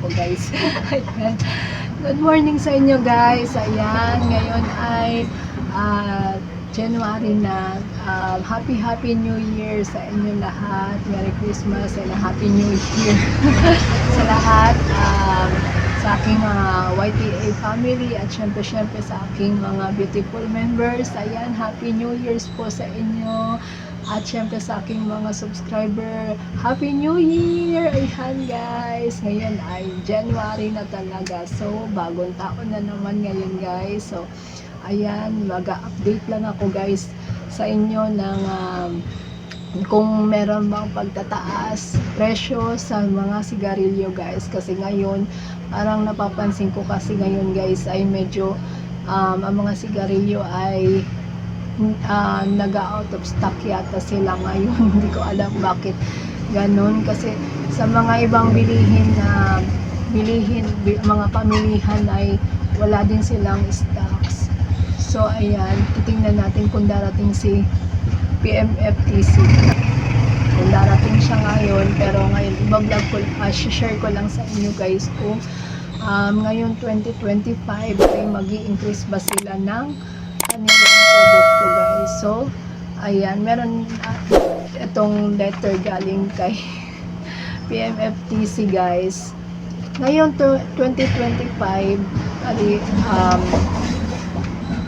ako, guys. Good morning sa inyo, guys. Ayan, ngayon ay ah, January na. Ah, happy, happy New Year sa inyo lahat. Merry Christmas and Happy New Year sa lahat. Um, sa aking mga YTA family at syempre syempre sa aking mga beautiful members. Ayan, Happy New Year's po sa inyo. At syempre sa aking mga subscriber, Happy New Year! Ayan guys, ngayon ay January na talaga. So, bagong taon na naman ngayon guys. So, ayan, mag-update lang ako guys sa inyo ng um, kung meron bang pagtataas presyo sa mga sigarilyo guys kasi ngayon parang napapansin ko kasi ngayon guys ay medyo um, ang mga sigarilyo ay uh, naga-out of stock yata sila ngayon. Hindi ko alam bakit ganun. Kasi sa mga ibang bilihin na bilihin bi- mga pamilihan ay wala din silang stocks. So ayan titingnan natin kung darating si PMFTC kung darating siya ngayon pero ngayon ibablog ko uh, share ko lang sa inyo guys kung um, ngayon 2025 ay mag increase ba sila ng guys so ayan meron uh, itong letter galing kay PMFTC guys. Ngayon to 2025 ali um,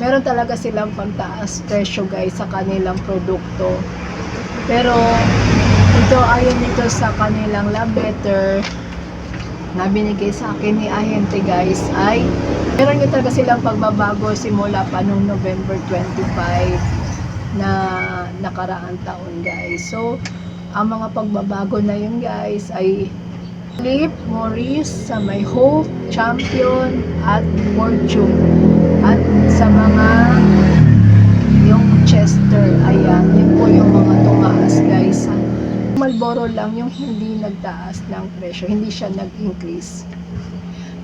meron talaga silang pagtaas presyo guys sa kanilang produkto. Pero ito ayon dito sa kanilang love letter na binigay sa akin ni ahente guys ay meron yung talaga silang pagbabago simula pa nung November 25 na nakaraang taon guys. So ang mga pagbabago na yun guys ay Philip Morris sa may Hope, Champion at Fortune. At sa mga yung Chester ayan, yun po yung mga tumaas guys. Malboro lang yung hindi nagtaas ng presyo, hindi siya nag-increase.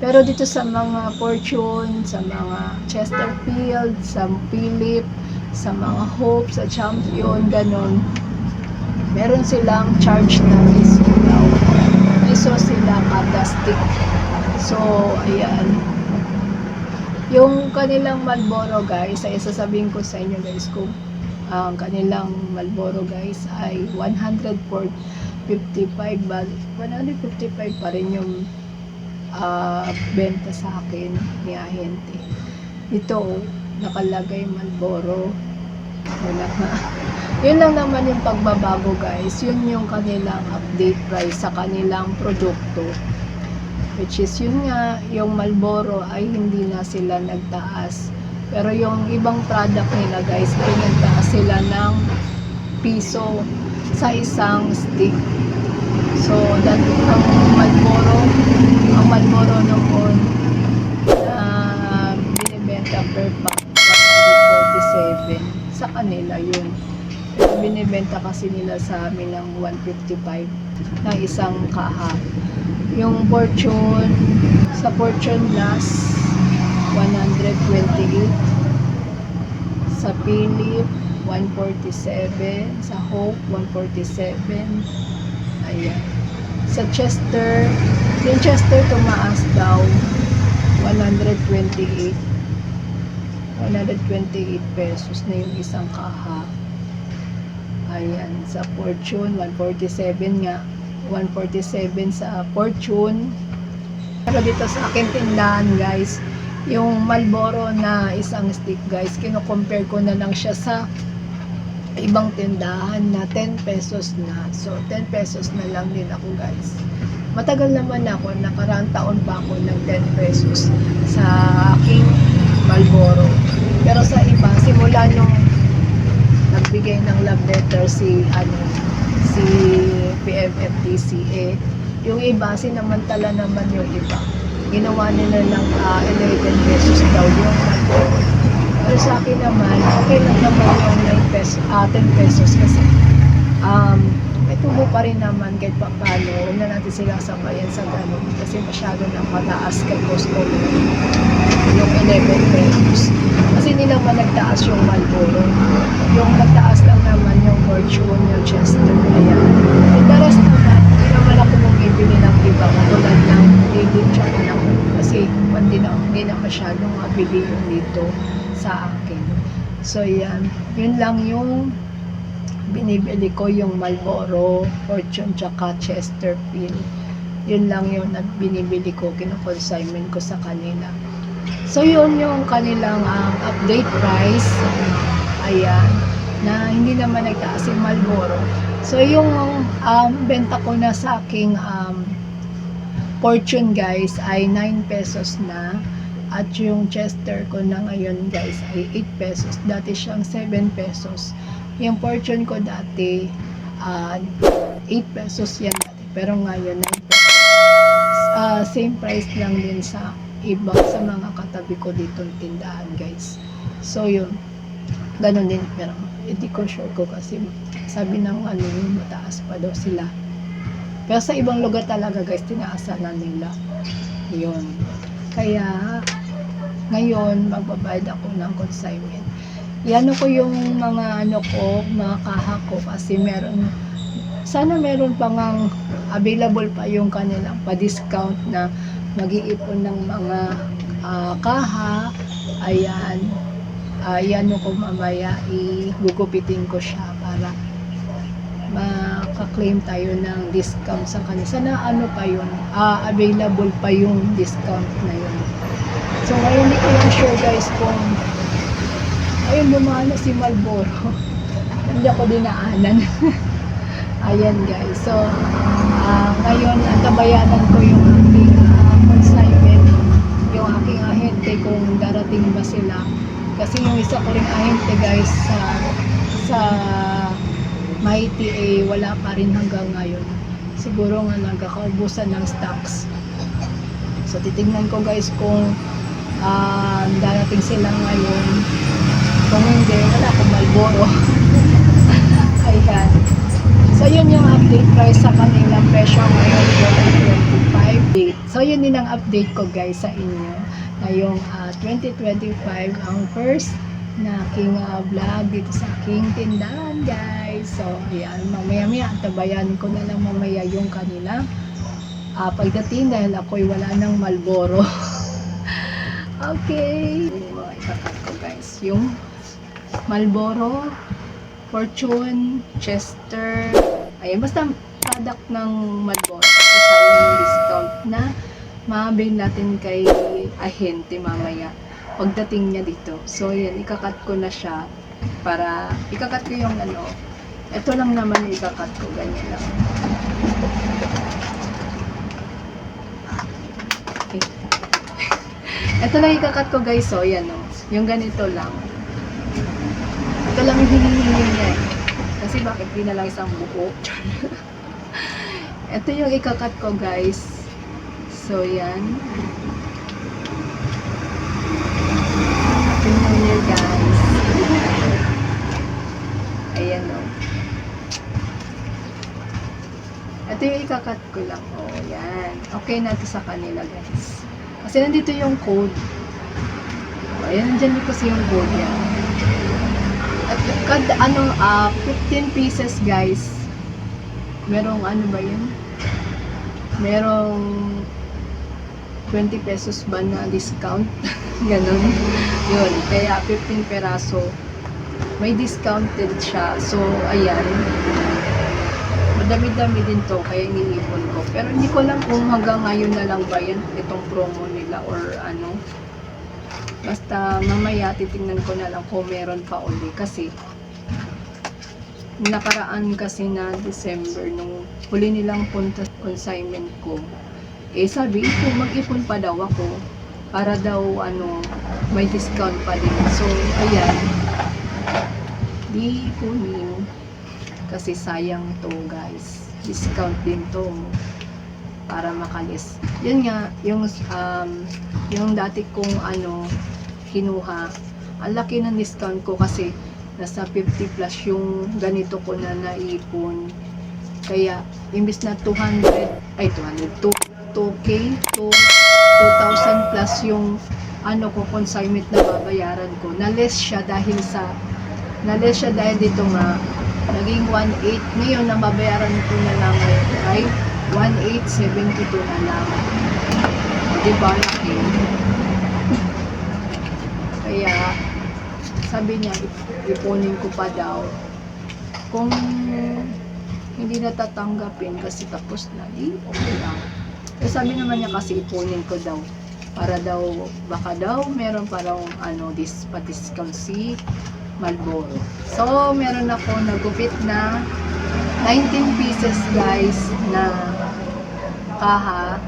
Pero dito sa mga Fortune, sa mga Chesterfield, sa Philip, sa mga Hope, sa Champion, ganon, meron silang charge na piso daw. Piso sila kada. So, ayan. Yung kanilang Malboro guys, ay sasabihin ko sa inyo guys kung ang kanilang Malboro guys ay 155 ba 155 pa rin yung ah, benta sa akin ni ahente ito nakalagay Malboro wala nga yun lang naman yung pagbabago guys. Yun yung kanilang update price sa kanilang produkto. Which is yun nga yung Malboro ay hindi na sila nagtaas. Pero yung ibang product nila guys, ay nagtaas sila ng piso sa isang stick. So, that, ang Malboro, ang Malboro noon, na binibenta per pack, 147. Sa kanila yun. Binibenta kasi nila sa amin ng 155 ng isang kaha. Yung Fortune, sa Fortune Plus, 128 sa Philip 147 sa Hope 147 ayan sa Chester yung Chester tumaas daw 128 128 pesos na yung isang kaha ayan sa Fortune 147 nga 147 sa Fortune pero dito sa akin tindahan guys yung Malboro na isang stick guys, kino-compare ko na lang siya sa ibang tindahan na 10 pesos na. So, 10 pesos na lang din ako guys. Matagal naman ako, nakaraan taon pa ako ng 10 pesos sa aking Malboro. Pero sa iba, simula nung nagbigay ng love letter si ano si PMFTC eh, yung iba sinamantala naman yung iba ginawa nila ng uh, 11 pesos daw yung Malboro. Pero sa akin naman, okay lang naman yung 9 pesos, uh, 10 pesos kasi um, tubo pa rin naman kahit pa paano. Huwag na natin silang sabayan sa ganun kasi masyado na mataas kay customer yung 11 pesos. naman nagtaas yung Marlboro. Yung nagtaas lang naman yung Fortune, yung Chester. Ayan. And the rest naman, hindi naman ako bumibili ng iba. Katulad ng David tsaka ng kasi hindi na, hindi na masyadong mabili yung dito sa akin. So, yan. Yun lang yung binibili ko yung Marlboro, Fortune, tsaka Chesterfield. Yun lang yung na binibili ko, kino-consignment ko sa kanila. So, yun yung kanilang um, update price. Ayan. Na hindi naman nagtaas yung Marlboro. So, yung um, benta ko na sa aking um, Fortune guys ay 9 pesos na. At yung Chester ko na ngayon guys ay 8 pesos. Dati siyang 7 pesos. Yung Fortune ko dati ah, 8 pesos yan dati. Pero ngayon 9 pesos. Ah, same price lang din sa iba sa mga katabi ko dito tindahan guys. So yun. Ganon din. Pero hindi ko sure ko kasi sabi ng ano yung mataas pa daw sila. Pero sa ibang lugar talaga guys, tinaasan na nila. Yun. Kaya, ngayon, magbabayad ako ng consignment. Yan ko yung mga ano ko, mga kaha ko kasi meron, sana meron pa ngang available pa yung kanilang pa-discount na mag-iipon ng mga ah, kaha. Ayan. Ayan ko mamaya, igugupitin ko siya para makaklaim tayo ng discount sa kanila. Sana ano pa yun, ah, available pa yung discount na yun. So ngayon hindi ko lang sure guys kung ayun lumana si Malboro. hindi ako dinaanan. Ayan guys. So ah, ngayon antabayanan ko yung aking ah, consignment, yung aking ahente kung darating ba sila. Kasi yung isa ko ring ahente guys sa sa Mighty A wala pa rin hanggang ngayon. Siguro nga nagkakaubusan ng stocks. So titingnan ko guys kung ah, darating sila ngayon. Kung hindi, wala akong Malboro. Ayan. So yun yung update price sa kanilang presyo ngayon 2025. So yun din ang update ko guys sa inyo. Ngayong ah, 2025 ang first na aking ah, vlog dito sa aking tindahan guys. So ayan, mamaya maya tabayan ko na lang mamaya yung kanila ah, pagdating dahil ako'y wala ng Malboro. okay. Yung ikakat ko guys. Yung Malboro, Fortune, Chester, ayan, basta product ng Malboro. Isa yung discount na mabili natin kay ahente mamaya pagdating niya dito. So, yan, ikakat ko na siya para, ikakat ko yung ano, ito lang naman yung ikakat ko, ganyan lang. Okay. ito lang ikakat ko guys, so, yan o. Yung ganito lang. Ito lang yung hinihingi niya eh. Kasi bakit di na lang isang buo? ito yung ikakat ko guys. So, yan. Tingnan niyo guys. Ayan o. Ito yung ikakat ko lang. O, oh, yan. Okay na to sa kanila guys. Kasi nandito yung code. O, ayan, nandyan din kasi yung code yan. Kad, ano, ah 15 pieces guys. Merong ano ba yun? Merong 20 pesos ba na discount? Ganon. Yun. Kaya 15 peraso. May discounted siya. So, ayan. Madami-dami din to. Kaya iniipon ko. Pero hindi ko lang kung hanggang ngayon na lang ba yan. Itong promo nila or ano. Basta mamaya titingnan ko na lang kung meron pa uli. Kasi nakaraan kasi na December nung huli nilang punta consignment ko eh sabi ko mag-ipon pa daw ako para daw ano may discount pa din. So ayan. Di kunin kasi sayang to guys. Discount din to para makalis. Yun nga yung um, yung dati kong ano kinuha ang laki ng discount ko kasi nasa 50 plus yung ganito ko na naipon kaya imbis na 200 ay 200 2 2K to 2,000 plus yung ano ko consignment na babayaran ko. Na-less siya dahil sa na-less siya dahil dito nga naging 1.8 ngayon na babayaran ko na lang ay 1.872 na lang. O, di ba laki? Kaya sabi niya ip- ipunin ko pa daw. Kung hindi natatanggapin kasi tapos na, di okay lang. Eh, sabi naman niya kasi ipunin ko daw para daw baka daw meron parang ano dis pa-discount si Malboro. So, meron ako nagupit na 19 pieces guys na kaha.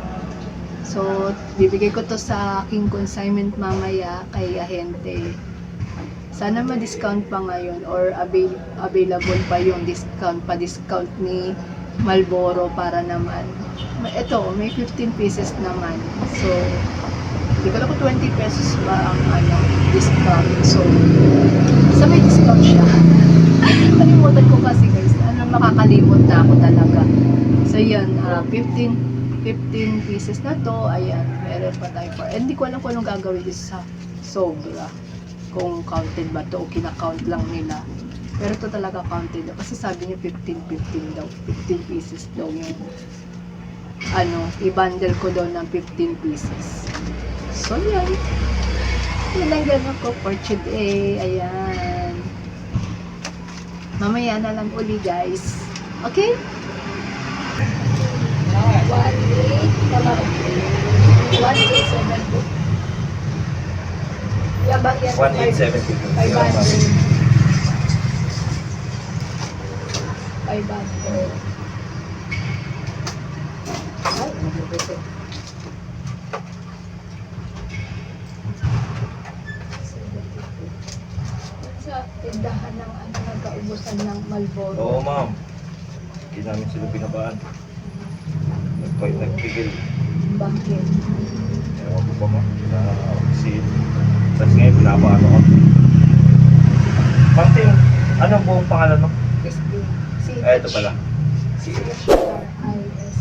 So, bibigay ko to sa aking consignment mamaya kay ahente. Sana ma-discount pa ngayon or avail- available pa yung discount pa-discount ni Malboro para naman. Ma- Ito, may 15 pieces naman. So, hindi ko alam kung 20 pesos ba ang ano, discount. So, sa may discount siya. Kalimutan ko kasi guys. Ano, makakalimot na ako talaga. So, yun. ah, 15 15 pieces na to. Ayan. Meron pa tayo for. Hindi ko alam kung anong gagawin sa sobra. Kung counted ba to o kinakount lang nila. Pero to talaga counted. Kasi sabi niya 15-15 daw. 15 pieces daw yung ano, i-bundle ko daw ng 15 pieces. So, yan. Yan ang gano'n ko for today. Ayan. Mamaya na lang uli, guys. Okay? One, seven, two. Yabang yan. 1872. Five hundred. Five hundred. Ay, nabubuti. Sa tindahan ng ano, nagkaubusan ng Malboro. Oo, ma'am. Hindi namin sila binabaan. Nagpay nagpigil. Bakit? Ewan ko ba, ma'am? Na si... Tapos ngayon, binabaano ko. Ma'am, Tim, ano ang buong pangalan mo? SD. Si Eh, ito pala. Si H-R-I-S.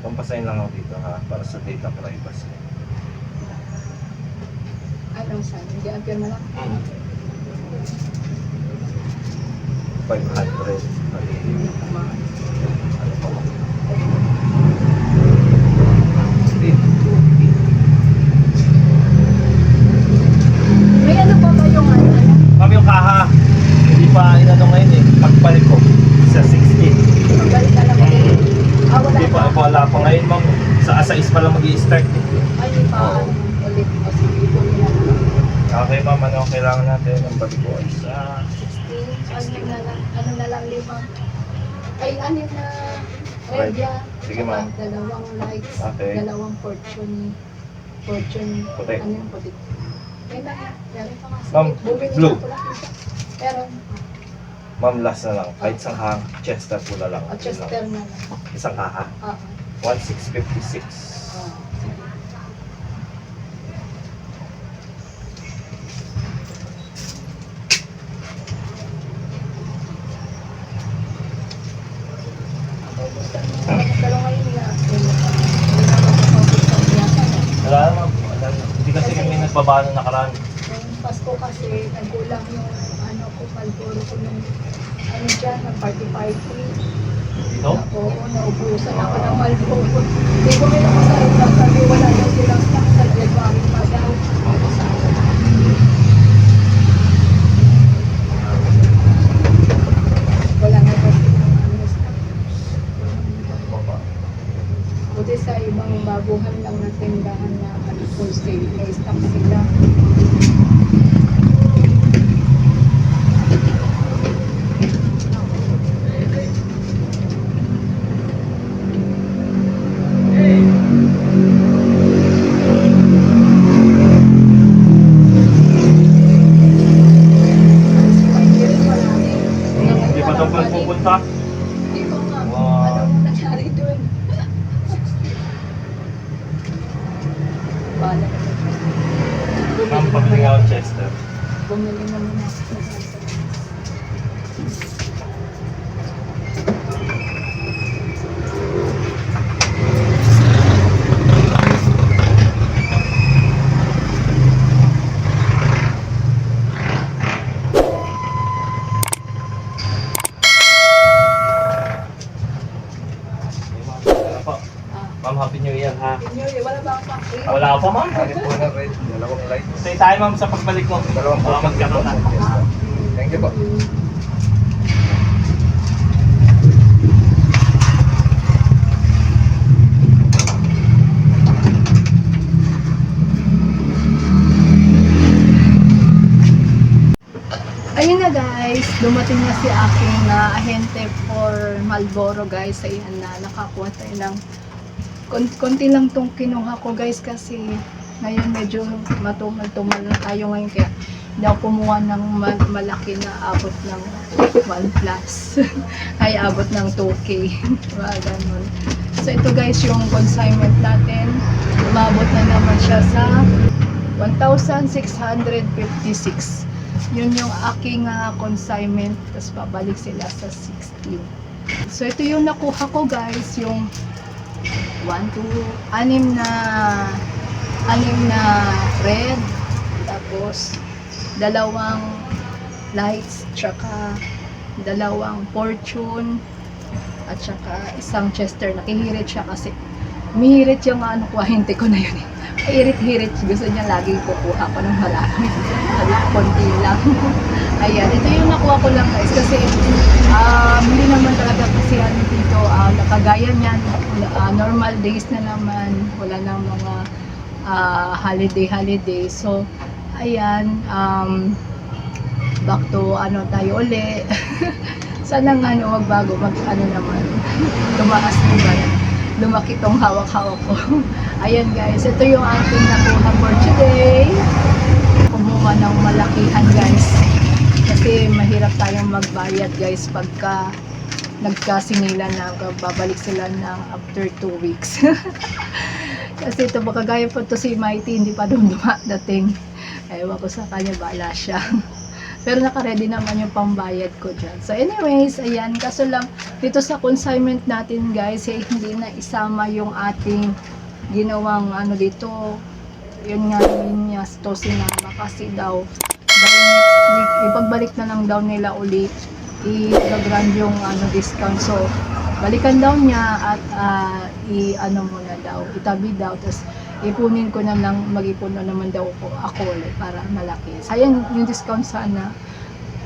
Pampasayin lang ako dito, ha? Para sa data privacy. Anong sign? Hindi ang pirma lang? 500. Mali. Ano pa ba? Hindi. May ano pa ba yung ano? Ma'am, yung kaha, hindi pa inano ngayon eh. Pagbalik ko, sa 60. Magbalik ka lang ulit. Ah, wala Hindi pa, wala pa ngayon, ma'am. Sa asais pa lang mag-i-start. eh. Ay, hindi pa. Ulit. O sige, ito nila. Okay, ma'am, ano ang kailangan natin? Ang balik ko ay sa... 16, ano na lang, ano na lang lima. Ay, anim na red Right. yan. Sige, ma'am. Dalawang lights. Okay. Dalawang fortune. Fortune. Puti. Ano yung puti? May na, meron pa nga. Ma'am, Bumili blue. na pula. Pero, Ma'am, last na lang. Kahit isang hang, Chester pula lang. o Chester na lang. Isang kaha. Oo. 1656. Oo. Ako gusto mo, pero ngayon nga, hindi na makakapagod sa yata. Wala na, ma'am. Wala na. Hindi kasi nagbabano nakaraan. Yung Pasko kasi, nagkulang yung ano ko, palpuro ko nung ano dyan, ng party party. Dito? Oo, naubusan ako ng malpuro. Hindi ko may nakasalit lang sabi, wala daw silang stock sa January pa daw. Wala na daw silang ano, stock. Buti sa ibang baguhan lang na tindahan na ano, full may stock sila. Hindi pa daw pa pupunta. Hindi ko nga, Wow. anong nangyari dun? Bala na Ma'am, pabili nga ako Chester. Bumili na muna ako. Ma'am, happy new year ha. Wala pa ma'am. Akin po na red, dalawang light. Stay tayo ma'am sa pagbalik mo. Dalawang po. Magkaroon na. Thank you po. Ayun na guys, dumating na si aking na ahente for Malboro guys. Ayan na, nakakuha tayo ng konti lang tong kinuha ko guys kasi ngayon medyo matumal-tumal na tayo ngayon kaya hindi ako kumuha ng ma- malaki na abot ng 1 plus. Ay abot ng 2K. Mga ganun. So ito guys yung consignment natin. Umabot na naman siya sa 1,656. Yun yung aking ah, consignment. Tapos babalik sila sa 16. So ito yung nakuha ko guys. Yung 1, 2, anim na anim na red. Tapos dalawang lights. Tsaka dalawang fortune. At tsaka isang chester. Nakihirit siya kasi Mihirit yung ano ko, hinte ko na yun eh. Hirit-hirit. Gusto niya lagi kukuha ko ng marami. Konti lang. Ayan, ito yung nakuha ko lang guys. Kasi, um, hindi naman talaga kasi ano dito, uh, nakagaya niyan. ah, normal days na naman. Wala nang mga ah, holiday-holiday. So, ayan, um, back to ano tayo uli. Sana nga ano, magbago, mag ano naman, tumaas diba? Lumaki tong hawak-hawak ko. Ayan guys, ito yung aking nakuha for today. Kumuha ng malakihan guys. Kasi mahirap tayong magbayad guys pagka nagkasingilan na babalik sila ng after 2 weeks. Kasi ito baka gaya po to si Mighty, hindi pa dumadating. Ewan ko sa kanya, bala siya. Pero naka-ready naman yung pambayad ko dyan. So anyways, ayan. Kaso lang, dito sa consignment natin guys, eh, hindi na isama yung ating ginawang ano dito. Yun nga, yun niya, to sinama. Kasi daw, by next week, ipagbalik na lang daw nila ulit. I-grand yung ano, discount. So, balikan daw niya at ah, i-ano muna daw, itabi daw. Tapos, ipunin ko na lang, mag-ipon na naman daw ako, ako ulit para malaki. Sayang yung discount sana,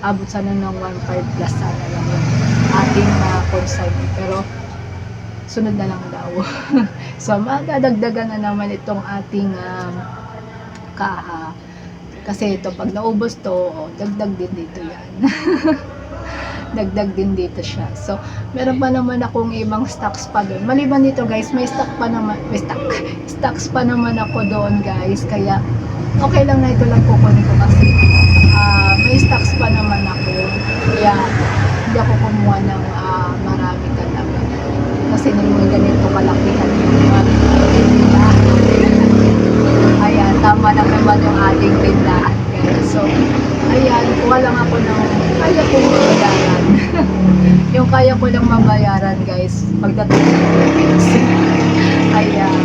abot sana ng 1.5 plus sana lang yung ating uh, consignment. Pero, sunod na lang daw. so, madadagdagan na naman itong ating um, kaha. Kasi ito, pag naubos to, oh, dagdag din dito yan. dagdag din dito siya. So, meron pa naman akong ibang stocks pa doon. Maliban dito guys, may stock pa naman, may stock, stocks pa naman ako doon guys. Kaya, okay lang na ito lang kukunin ko kasi ah, may stocks pa naman ako. Kaya, hindi ako kumuha ng ah, marami talaga. Kasi naman ganito kalakihan yung mga tindahan. Ayan, tama lang naman yung ating tindahan guys. So, ayan, kuha lang ako ng kaya kong mabayaran. yung kaya ko lang mabayaran guys, pagdating ng Philippines. ayan.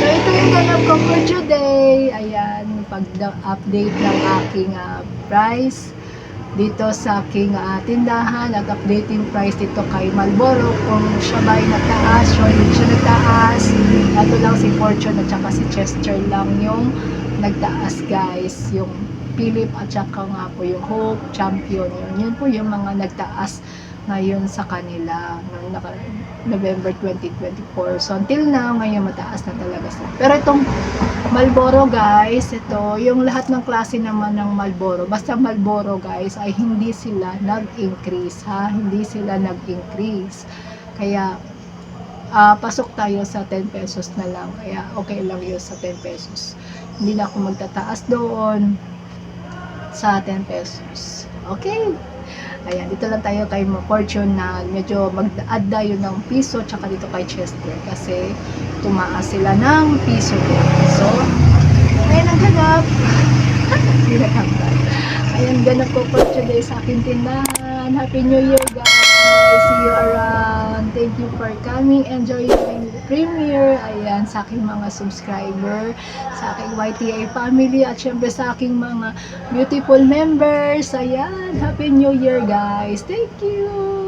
So, ito yung ganap ko for today. Ayan, pag-update ng aking ah, price dito sa aking ah, tindahan at updating price dito kay Malboro kung siya ba ay nagtaas o hindi siya nagtaas ito lang si Fortune at saka si Chester lang yung nagtaas guys yung Philip at saka nga po yung Hope Champion yun, yun po yung mga nagtaas ngayon sa kanila noong naka, November 2024 so until now ngayon mataas na talaga sila pero itong Malboro guys, ito, yung lahat ng klase naman ng Malboro, basta Malboro guys, ay hindi sila nag-increase ha, hindi sila nag-increase. Kaya, ah, pasok tayo sa 10 pesos na lang, kaya okay lang yun sa 10 pesos. Hindi na ako magtataas doon sa 10 pesos. Okay? Ayan, dito lang tayo kay Fortune na medyo mag-add tayo ng piso tsaka dito kay Chester kasi tumaas sila ng piso din. So, ayan ang ganap. Ayan, ganap ko for today sa aking tindahan. Happy New Year guys! See you around. Thank you for coming. Enjoy yung premiere. Ayan, sa aking mga subscriber, sa aking YTA family, at syempre sa aking mga beautiful members. Ayan, Happy New Year guys. Thank you.